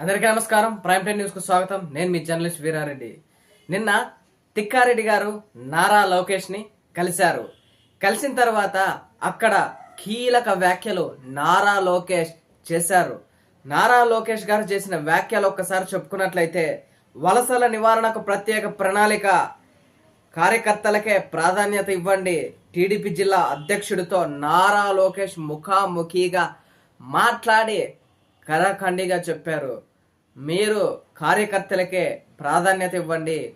అందరికీ నమస్కారం. Prime time న్యూస్కు స్వాగతం. నేను మీ జర్నలిస్ట్ వీరారెడ్డి. నిన్న తిక్కారెడ్డి గారు నారా లోకేష్ని కలిశారు. కలిసిన తర్వాత అక్కడ కీలక వ్యాఖ్యలు నారా లోకేష్ చేశారు. నారా లోకేష్ గారు చేసిన వ్యాఖ్యలు ఒక్కసారి చెప్పుకున్నట్లయితే వలసల నివారణకు ప్రత్యేక ప్రణాళిక. కార్యకర్తలకే ప్రాధాన్యత ఇవ్వండి. టీడీపీ జిల్లా అధ్యక్షుడితో నారా లోకేష్ ముఖాముఖిగా మాట్లాడి కరాఖండిగా చెప్పారు. మీరు కార్యకర్తలకే ప్రాధాన్యత ఇవ్వండి.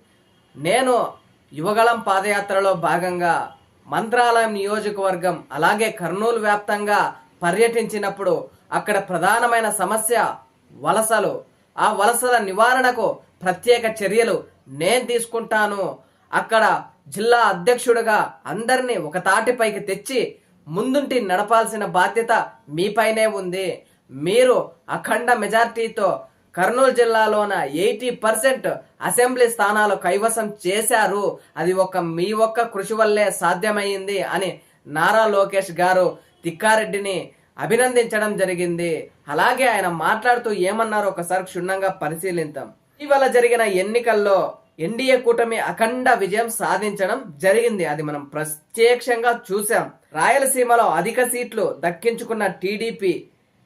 నేను యువగళం పాదయాత్రలో భాగంగా మంత్రాలయం నియోజకవర్గం అలాగే కర్నూలు వ్యాప్తంగా పర్యటించినప్పుడు అక్కడ ప్రధానమైన సమస్య వలసలు. ఆ వలసల నివారణకు ప్రత్యేక చర్యలు నేను తీసుకుంటాను. అక్కడ జిల్లా అధ్యక్షుడిగా అందరినీ ఒక తాటిపైకి తెచ్చి ముందుంటి నడపాల్సిన బాధ్యత మీపైనే ఉంది. మీరు అఖండ మెజార్టీతో కర్నూలు జిల్లాలోన ఎయిటీ పర్సెంట్ అసెంబ్లీ స్థానాలు కైవసం చేశారు. అది ఒక మీ ఒక్క కృషి వల్లే సాధ్యమైంది అని నారా లోకేష్ గారు తిక్కారెడ్డిని అభినందించడం జరిగింది. అలాగే ఆయన మాట్లాడుతూ ఏమన్నారు? ఒకసారి క్షుణ్ణంగా పరిశీలిద్దాం ఇటీవల జరిగిన ఎన్నికల్లో ఎన్డీఏ కూటమి అఖండ విజయం సాధించడం జరిగింది. అది మనం ప్రత్యక్షంగా చూసాం రాయలసీమలో అధిక సీట్లు దక్కించుకున్న టీడీపీ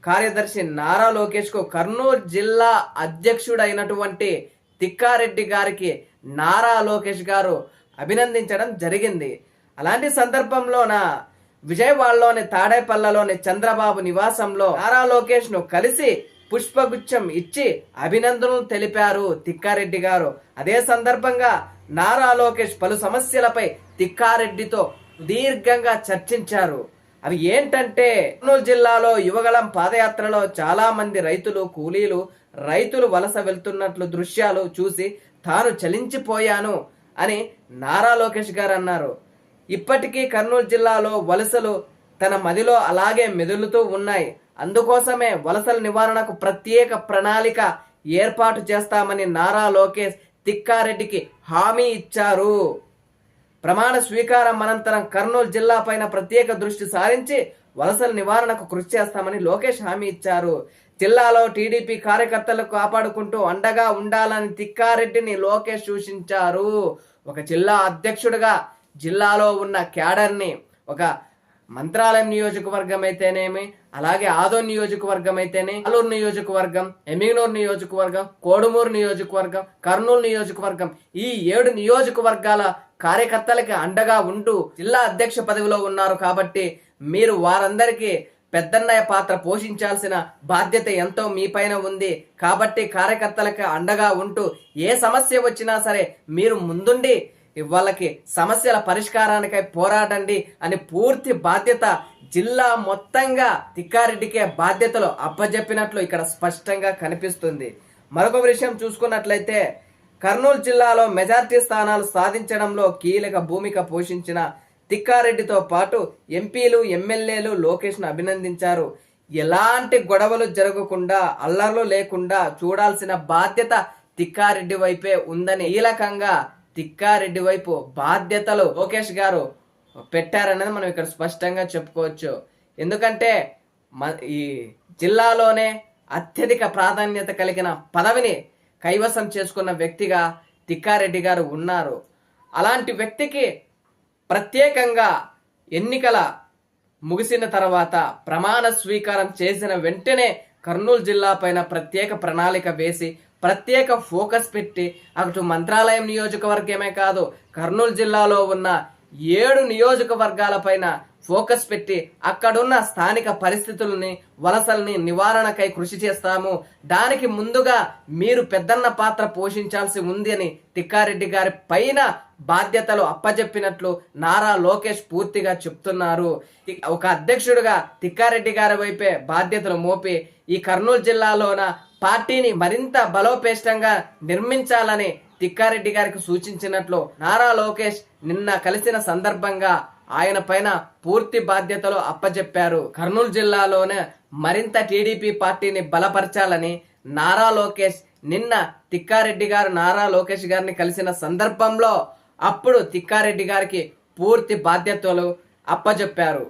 కార్యదర్శి నారా లోకేష్కు కర్నూలు జిల్లా అధ్యక్షుడైనటువంటి తిక్కారెడ్డి గారికి నారా లోకేష్ గారు అభినందించడం జరిగింది. అలాంటి సందర్భంలోన విజయవాడలోని తాడేపల్లలోని చంద్రబాబు నివాసంలో నారా లోకేష్ను కలిసి పుష్పగుచ్చం ఇచ్చి అభినందనలు తెలిపారు తిక్కారెడ్డి గారు. అదే సందర్భంగా నారా లోకేష్ పలు సమస్యలపై తిక్కారెడ్డితో దీర్ఘంగా చర్చించారు. అవి ఏంటంటే కర్నూలు జిల్లాలో యువగళం పాదయాత్రలో చాలా మంది రైతులు కూలీలు రైతులు వలస వెళ్తున్నట్లు దృశ్యాలు చూసి తాను చలించిపోయాను అని నారా లోకేష్ గారు అన్నారు. ఇప్పటికీ కర్నూలు జిల్లాలో వలసలు తన మదిలో అలాగే మెదులుతూ ఉన్నాయి. అందుకోసమే వలసల నివారణకు ప్రత్యేక ప్రణాళిక ఏర్పాటు చేస్తామని నారా లోకేష్ తిక్కారెడ్డికి హామీ ఇచ్చారు. ప్రమాణ స్వీకారం అనంతరం కర్నూలు జిల్లా పైన ప్రత్యేక దృష్టి సారించి వలసల నివారణకు కృషి చేస్తామని లోకేష్ హామీ ఇచ్చారు. జిల్లాలో టీడీపీ కార్యకర్తలకు కాపాడుకుంటూ అండగా ఉండాలని తిక్కారెడ్డిని లోకేష్ సూచించారు. ఒక జిల్లా అధ్యక్షుడిగా జిల్లాలో ఉన్న క్యాడర్ని ఒక మంత్రాలయం నియోజకవర్గం అయితేనేమి అలాగే ఆదో నియోజకవర్గం అయితేనే అలూరు నియోజకవర్గం ఎమిగనూరు నియోజకవర్గం కోడుమూరు నియోజకవర్గం కర్నూలు నియోజకవర్గం ఈ ఏడు నియోజకవర్గాల కార్యకర్తలకి అండగా ఉంటూ జిల్లా అధ్యక్ష పదవిలో ఉన్నారు కాబట్టి మీరు వారందరికీ పెద్దన్నయ్య పాత్ర పోషించాల్సిన బాధ్యత ఎంతో మీ పైన ఉంది. కాబట్టి కార్యకర్తలకు అండగా ఉంటూ ఏ సమస్య వచ్చినా సరే మీరు ముందుండి వాళ్ళకి సమస్యల పరిష్కారానికై పోరాడండి అని పూర్తి బాధ్యత జిల్లా మొత్తంగా తిక్కారెడ్డికే బాధ్యతలు అప్పజెప్పినట్లు ఇక్కడ స్పష్టంగా కనిపిస్తుంది. మరొక విషయం చూసుకున్నట్లయితే కర్నూలు జిల్లాలో మెజార్టీ స్థానాలు సాధించడంలో కీలక భూమిక పోషించిన తిక్కారెడ్డితో పాటు ఎంపీలు ఎమ్మెల్యేలు లోకేష్ను అభినందించారు. ఎలాంటి గొడవలు జరగకుండా అల్లర్లు లేకుండా చూడాల్సిన బాధ్యత తిక్కారెడ్డి వైపే ఉందని కీలకంగా తిక్కారెడ్డి వైపు బాధ్యతలు లోకేష్ గారు పెట్టారనేది మనం ఇక్కడ స్పష్టంగా చెప్పుకోవచ్చు. ఎందుకంటే ఈ జిల్లాలోనే అత్యధిక ప్రాధాన్యత కలిగిన పదవిని కైవసం చేసుకున్న వ్యక్తిగా తిక్కారెడ్డి గారు ఉన్నారు. అలాంటి వ్యక్తికి ప్రత్యేకంగా ఎన్నికల ముగిసిన తర్వాత ప్రమాణ స్వీకారం చేసిన వెంటనే కర్నూలు జిల్లా పైన ప్రత్యేక ప్రణాళిక వేసి ప్రత్యేక ఫోకస్ పెట్టి అటు మంత్రాలయం నియోజకవర్గమే కాదు కర్నూలు జిల్లాలో ఉన్న ఏడు నియోజకవర్గాలపైన ఫోకస్ పెట్టి అక్కడున్న స్థానిక పరిస్థితుల్ని వలసల్ని నివారణకై కృషి చేస్తాము. దానికి ముందుగా మీరు పెద్దన్న పాత్ర పోషించాల్సి ఉంది అని తిక్కారెడ్డి గారి పైన బాధ్యతలు అప్పజెప్పినట్లు నారా లోకేష్ పూర్తిగా చెప్తున్నారు. ఒక అధ్యక్షుడిగా తిక్కారెడ్డి గారి వైపే బాధ్యతలు మోపి ఈ కర్నూలు జిల్లాలోన పార్టీని మరింత బలోపేష్టంగా నిర్మించాలని తిక్కారెడ్డి గారికి సూచించినట్లు నారా లోకేష్ నిన్న కలిసిన సందర్భంగా ఆయన పైన పూర్తి బాధ్యతలు అప్పజెప్పారు. కర్నూలు జిల్లాలోనే మరింత టీడీపీ పార్టీని బలపరచాలని నారా లోకేష్ నిన్న తిక్కారెడ్డి గారు నారా లోకేష్ గారిని కలిసిన సందర్భంలో అప్పుడు తిక్కారెడ్డి గారికి పూర్తి బాధ్యతలు అప్పజెప్పారు.